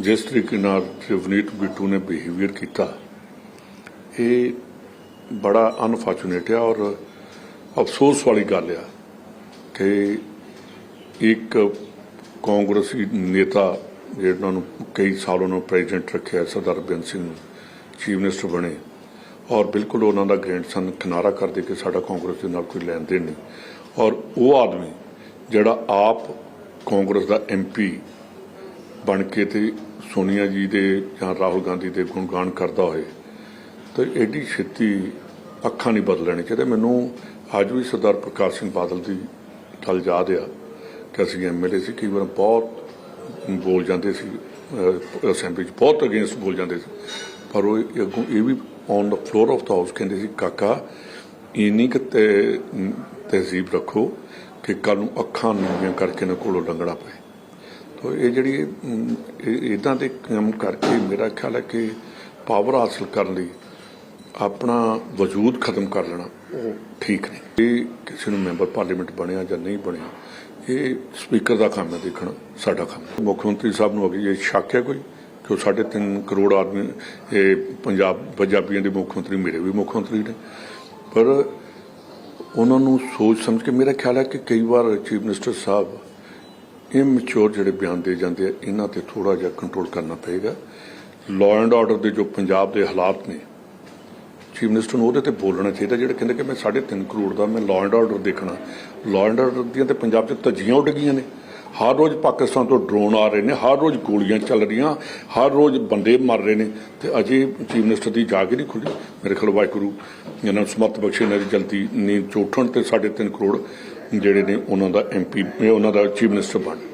ਜਿਸ ਤਰੀਕੇ ਨਾਲ ਰਵਨੀਤ ਬਿੱਟੂ ਨੇ ਬਿਹੇਵੀਅਰ ਕੀਤਾ, ਇਹ ਬੜਾ ਅਨਫੋਰਚੂਨੇਟ ਆ ਔਰ ਅਫਸੋਸ ਵਾਲੀ ਗੱਲ ਆ ਕਿ ਇੱਕ ਕਾਂਗਰਸੀ ਨੇਤਾ ਜਿਹਨਾਂ ਨੂੰ ਕਈ ਸਾਲ ਉਹਨਾਂ ਨੂੰ ਪ੍ਰੈਜ਼ੀਡੈਂਟ ਰੱਖਿਆ ਸਰਦਾਰ ਬੇਅੰਤ ਸਿੰਘ ਚੀਫ ਮਿਨਿਸਟਰ ਬਣੇ ਔਰ ਬਿਲਕੁਲ ਉਹਨਾਂ ਦਾ ਗ੍ਰੈਂਡਸਨ ਕਿਨਾਰਾ ਕਰਦੇ ਕਿ ਸਾਡਾ ਕਾਂਗਰਸ ਦੇ ਨਾਲ ਕੋਈ ਲੈਣ ਦੇਣ ਨਹੀਂ ਔਰ ਉਹ ਆਦਮੀ ਜਿਹੜਾ ਆਪ ਕਾਂਗਰਸ ਦਾ ਐਮਪੀ ਬਣ ਕੇ ਤੇ ਸੋਨੀਆ ਜੀ ਦੇ ਜਾਂ ਰਾਹੁਲ ਗਾਂਧੀ ਦੇ ਗੁਣਗਾਨ ਕਰਦਾ ਹੋਏ, ਤਾਂ ਐਡੀ ਛੇਤੀ ਅੱਖਾਂ ਨਹੀਂ ਬਦਲਣੀ ਚਾਹੀਦੇ ਮੈਨੂੰ ਅੱਜ ਵੀ ਸਰਦਾਰ ਪ੍ਰਕਾਸ਼ ਸਿੰਘ ਬਾਦਲ ਦੀ ਗੱਲ ਯਾਦ ਆ ਕਿ ਅਸੀਂ ਐਮਐਲਏ ਸੀ, ਕਈ ਵਾਰ ਬਹੁਤ ਬੋਲ ਜਾਂਦੇ ਸੀ ਅਸੈਂਬਲੀ 'ਚ ਬਹੁਤ ਅਗੇਂਸਟ ਬੋਲ ਜਾਂਦੇ ਸੀ। ਪਰ ਉਹ ਅੱਗੋਂ ਇਹ ਵੀ on the floor of the house ਕਹਿੰਦੇ ਸੀ, ਕਾਕਾ, ਇੰਨੀ ਕੁ ਤਹਿਜ਼ੀਬ ਰੱਖੋ ਕਿ ਕੱਲ ਨੂੰ ਅੱਖਾਂ ਨੀਵੀਆਂ ਕਰਕੇ ਨਾ ਕੋਲੋਂ ਲੰਘਣਾ ਪਏ। ਤੋ ਇਹ ਜਿਹੜੀ ਇਦਾਂ ਦੇ ਕੰਮ ਕਰਕੇ ਮੇਰਾ ਖਿਆਲ ਹੈ ਕਿ ਪਾਵਰ ਹਾਸਲ ਕਰਨ ਲਈ ਆਪਣਾ ਵਜੂਦ ਖਤਮ ਕਰ ਲੈਣਾ, ਉਹ ਠੀਕ ਨਹੀਂ। ਇਹ ਕਿਸੇ ਨੂੰ ਮੈਂਬਰ ਪਾਰਲੀਮੈਂਟ ਬਣਿਆ ਜਾਂ ਨਹੀਂ ਬਣਿਆ, ਇਹ ਸਪੀਕਰ ਦਾ ਕੰਮ ਹੈ, ਦੇਖਣਾ ਸਾਡਾ ਕੰਮ ਮੁੱਖ ਮੰਤਰੀ ਸਾਹਿਬ ਨੂੰ ਅਗੇ ਇਹ ਸ਼ੱਕ ਹੈ ਕੋਈ ਕਿ ਉਹ ਸਾਢੇ ਤਿੰਨ ਕਰੋੜ ਆਦਮੀ, ਇਹ ਪੰਜਾਬ, ਪੰਜਾਬੀਆਂ ਦੇ ਮੁੱਖ ਮੰਤਰੀ, ਮੇਰੇ ਵੀ ਮੁੱਖ ਮੰਤਰੀ ਨੇ। ਪਰ ਉਹਨਾਂ ਨੂੰ ਸੋਚ ਸਮਝ ਕੇ ਮੇਰਾ ਖਿਆਲ ਹੈ ਕਿ ਕਈ ਵਾਰ ਚੀਫ ਮਿਨਿਸਟਰ ਸਾਹਿਬ ਇਮੈਚੁਰ ਜਿਹੜੇ ਬਿਆਨ ਦੇ ਜਾਂਦੇ ਆ, ਇਹਨਾਂ ਤੇ ਥੋੜਾ ਜਿਹਾ ਕੰਟਰੋਲ ਕਰਨਾ ਪਏਗਾ। ਲਾਅ ਐਂਡ ਆਰਡਰ ਦੇ ਜੋ ਪੰਜਾਬ ਦੇ ਹਾਲਾਤ ਨੇ ਚੀਫ ਮਿਨਿਸਟਰ ਨੂੰ ਉਹਦੇ ਤੇ ਬੋਲਣਾ ਚਾਹੀਦਾ, ਜਿਹੜੇ ਕਹਿੰਦੇ ਕਿ ਮੈਂ 3.5 ਕਰੋੜ ਦਾ ਮੈਂ ਲਾਅ ਐਂਡ ਆਰਡਰ ਦੇਖਣਾ। ਲਾਅ ਐਂਡ ਆਰਡਰ ਦੀਆਂ ਤੇ ਪੰਜਾਬ 'ਚ ਧੱਜੀਆਂ ਉੱਡ ਗਈਆਂ ਨੇ। ਹਰ ਰੋਜ਼ ਪਾਕਿਸਤਾਨ ਤੋਂ ਡਰੋਨ ਆ ਰਹੇ ਨੇ, ਹਰ ਰੋਜ਼ ਗੋਲੀਆਂ ਚੱਲ ਰਹੀਆਂ, ਹਰ ਰੋਜ਼ ਬੰਦੇ ਮਰ ਰਹੇ ਨੇ। ਤੇ ਅਜੇ ਚੀਫ ਮਿਨਿਸਟਰ ਦੀ ਜਾਗ ਹੀ ਨਹੀਂ ਖੁੱਲੀ। ਮੇਰੇ ਖਿਆਲ ਵਾਹਿਗੁਰੂ, ਇਹਨਾਂ ਨੂੰ ਸਮਤ ਬਖਸ਼ੇ, ਇਹਨਾਂ ਜਲਦੀ ਨੀਂਦ ਚੋਂ ਉੱਠਣ ਤੇ 3.5 ਕਰੋੜ ਜਿਹੜੇ ਨੇ ਉਹਨਾਂ ਦਾ ਐਮਪੀ ਉਹਨਾਂ ਦਾ ਚੀਫ ਮਿਨਿਸਟਰ ਬਣ।